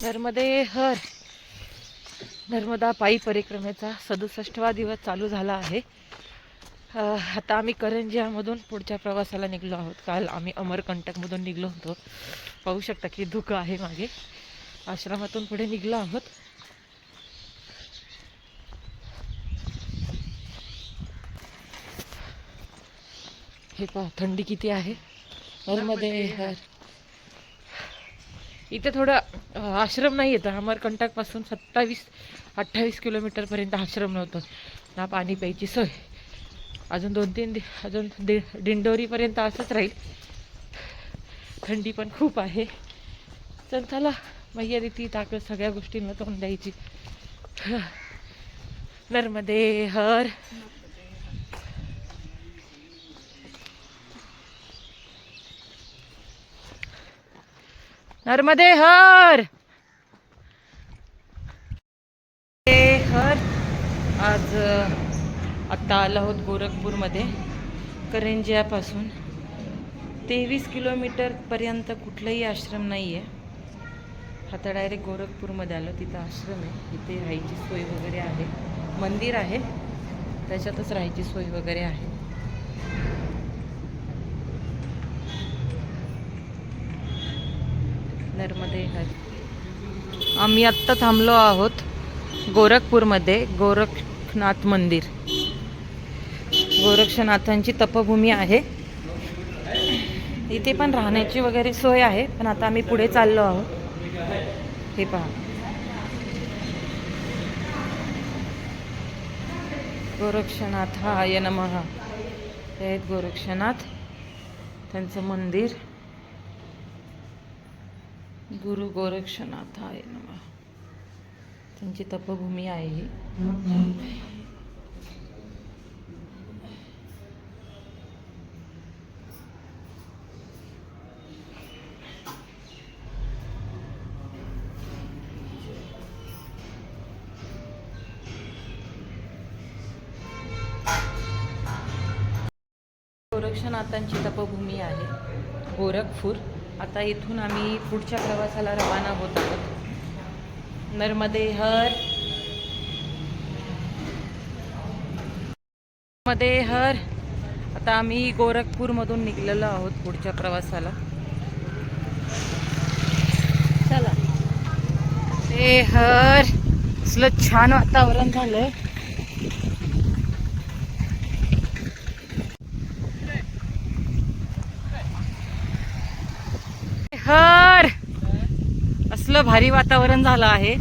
नर्मदे हर. नर्मदा पायी परिक्रमेचा सदुसष्टवा दिवस चालू झाला आहे. आता आम्ही करंजियामधून पुढच्या प्रवासाला निघलो आहोत. काल आम्ही अमरकंटकमधून निघलो होतो. पाहू शकता की धुकं आहे मागे. आश्रमातून पुढे निघलो आहोत. हे पहा थंडी किती आहे? नर्मदे हर. इथे थोडं आश्रम नाही येतं. अमरकंटकपासून सत्तावीस अठ्ठावीस किलोमीटरपर्यंत आश्रम नव्हतं. ना पाणी प्यायची सोय. अजून दोन तीन दि अजून दि दिंडोरीपर्यंत असंच राहील. थंडी पण खूप आहे. चल चला. मैया ती ताकद सगळ्या गोष्टींना तोंड द्यायची. नर्मदे हर. नर्मदे हर! ते हर! आज आत्ता आलो आहोत गोरखपूरमध्ये करंजियापासून. तेवीस किलोमीटरपर्यंत कुठलंही आश्रम नाही आहे आता डायरेक्ट गोरखपूरमध्ये आलो तिथं आश्रम आहे. इथे राहायची सोय वगैरे आहे. मंदिर आहे. त्याच्यातच राहायची सोय वगैरे आहे. नर्मदे हर आम्ही आत्ता थांबलो आहोत गोरखपूरमध्ये गोरखनाथ मंदिर. गोरक्षनाथांची तपभूमी आहे. इथे पण राहण्याची वगैरे सोय आहे पण आता आम्ही पुढे चाललो आहोत. हे पहा. गोरक्षनाथ हा नमः. हे आहेत गोरक्षनाथ. त्यांचं मंदिर. गुरु गोरक्षनाथाय नमः. त्यांची तपभूमी आहे ही. गोरक्षनाथांची तपभूमी आहे. गोरखपूर. आता इथून आम्ही पुढच्या प्रवासाला रवाना होत आहोत. नर्मदे हर. नर्मदे हर. आता आम्ही गोरखपूरमधून निघलेलो आहोत पुढच्या प्रवासाला. चला. ते हर. असलं छान वातावरण झालंय. खर! असलं भारी वातावरण झालं आहे.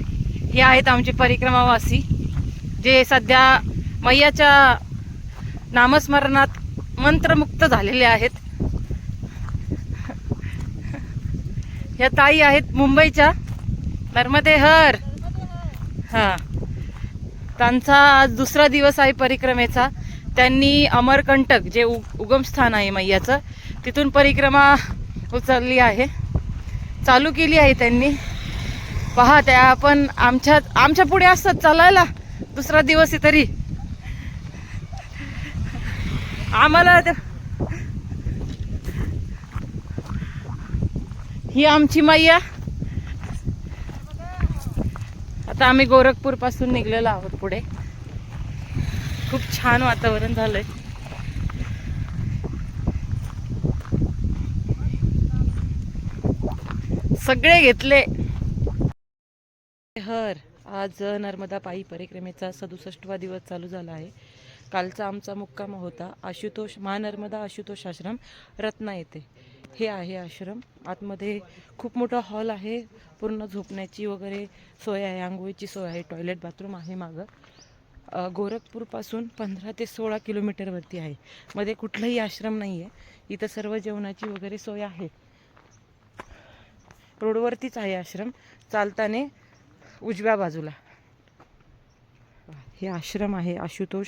हे आहेत आमचे परिक्रमावासी जे सध्या मैयाच्या नामस्मरणात मंत्रमुक्त झालेले आहेत. ह्या ताई आहेत मुंबईच्या. नर्मदे हर! हा. त्यांचा आज दुसरा दिवस आहे परिक्रमेचा. त्यांनी अमरकंटक जे उ उगमस्थान आहे मैयाचं तिथून परिक्रमा उचलली आहे. चालू केली आहे त्यांनी. पहा त्या आपण आमच्या आमच्या पुढे असतात चालायला. दुसरा दिवस आहे तरी. आम्हाला ही आमची मैया. आता आम्ही गोरखपूरपासून निघलेलो आहोत पुढे. खूप छान वातावरण झालंय. सगळे घेतले. हर आज नर्मदा पायी परिक्रमेचा सदुसष्टवा दिवस चालू झाला आहे. कालचा आमचा मुक्काम होता. आशुतोष महानर्मदा आशुतोष आश्रम रत्ना येथे. हे आहे आश्रम. आतमध्ये खूप मोठा हॉल आहे. पूर्ण झोपण्याची वगैरे सोय आहे. आंघोळीची सोय आहे. टॉयलेट बाथरूम आहे मागं. गोरखपूरपासून पंधरा ते सोळा किलोमीटरवरती आहे. मध्ये कुठलाही आश्रम नाही आहे इथं सर्व जेवणाची वगैरे सोय आहे. रोडवरतीच आहे आश्रम. चालताने उजव्या बाजूला. हे आश्रम आहे आशुतोष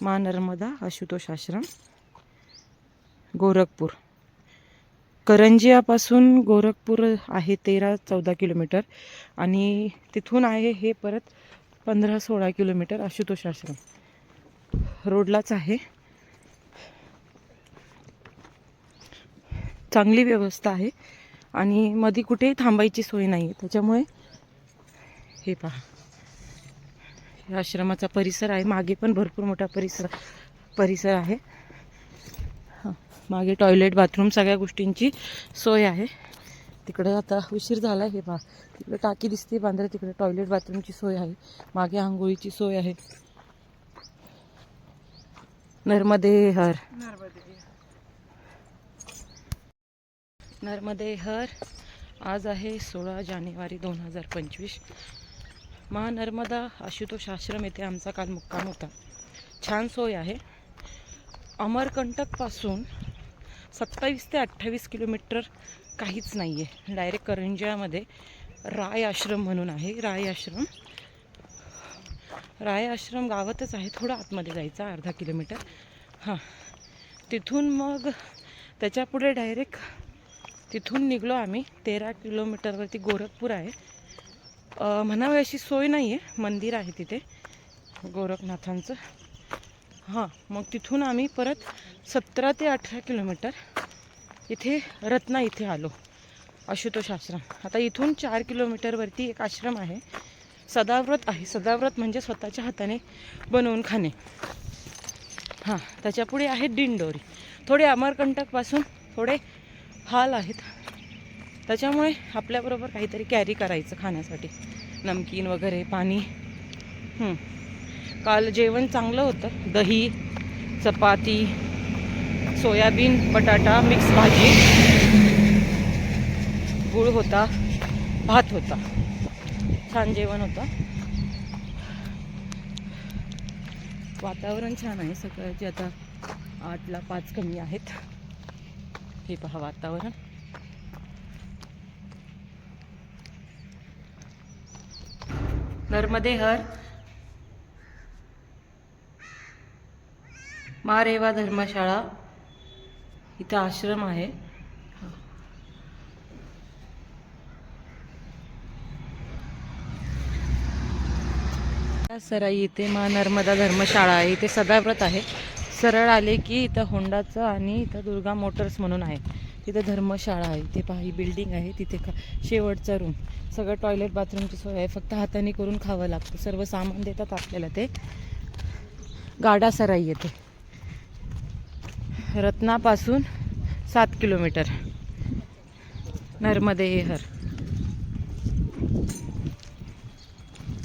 मा नर्मदा आशुतोष आश्रम गोरखपूर. करंजियापासून गोरखपूर आहे तेरा चौदा किलोमीटर आणि तिथून आहे हे परत पंधरा सोळा किलोमीटर आशुतोष आश्रम. रोडलाच आहे. चांगली व्यवस्था आहे. आणि मध्ये कुठेही थांबायची सोय नाही आहे त्याच्यामुळे हे पहा. हे आश्रमाचा परिसर आहे. मागे पण भरपूर मोठा परिसर परिसर आहे. मागे टॉयलेट बाथरूम सगळ्या गोष्टींची सोय आहे. तिकडे आता उशीर झाला आहे हे पहा. तिकडे टाकी दिसते बांद्रा तिकडे टॉयलेट बाथरूमची सोय आहे. मागे आंघोळीची सोय आहे. नर्मदे हर नर्मदे हर आज आहे सोळा जानेवारी दोन हजार पंचवीस. महानर्मदा आशुतोष आश्रम येथे आमचा काल मुक्काम होता. छान सोय आहे. अमरकंटकपासून सत्तावीस ते अठ्ठावीस किलोमीटर काहीच नाही आहे डायरेक्ट करंजामध्ये राय आश्रम म्हणून आहे. राय आश्रम. राय आश्रम गावातच आहे. थोडं आतमध्ये जायचं अर्धा किलोमीटर. हां. तिथून मग त्याच्या पुढे डायरेक्ट तिथून निघलो आम्ही. तेरा किलोमीटरवरती गोरखपूर आहे. म्हणावी अशी सोय नाही आहे मंदिर आहे तिथे गोरखनाथांचं. हां मग तिथून आम्ही परत सतरा ते अठरा किलोमीटर इथे रत्ना इथे आलो आशुतोष आश्रम. आता इथून चार किलोमीटरवरती एक आश्रम आहे. सदाव्रत आहे. सदाव्रत म्हणजे स्वतःच्या हाताने बनवून खाणे. हां त्याच्यापुढे आहे दिंडोरी. थोडे अमरकंटकपासून थोडे हाल आहेत. त्याच्यामुळे आपल्याबरोबर काहीतरी कॅरी करायचं खाण्यासाठी. नमकीन वगैरे पाणी. काल जेवण चांगलं होतं. दही चपाती सोयाबीन बटाटा मिक्स भाजी. गुळ होता भात होता. छान जेवण होतं. वातावरण छान आहे सकाळचे. आता आठला पाच कमी आहेत. हे पहा वातावरण. नर्मदे हर. मारेवा धर्मशाळा. इथं आश्रम आहे. सराई इथे मा नर्मदा धर्मशाळा आहे. इथे सदाव्रत आहे. सरळ आले की इथं होंडाचं आणि इथं दुर्गा मोटर्स म्हणून आहे. तिथं धर्मशाळा आहे इथे पहा ही बिल्डिंग आहे तिथे का शेवटचा रूम सगळं टॉयलेट बाथरूमची सोय आहे फक्त हाताने करून खावं लागतं. सर्व सामान देतात आपल्याला ते. गाडा सराई येते. रत्नापासून सात किलोमीटर. नर्मदे हर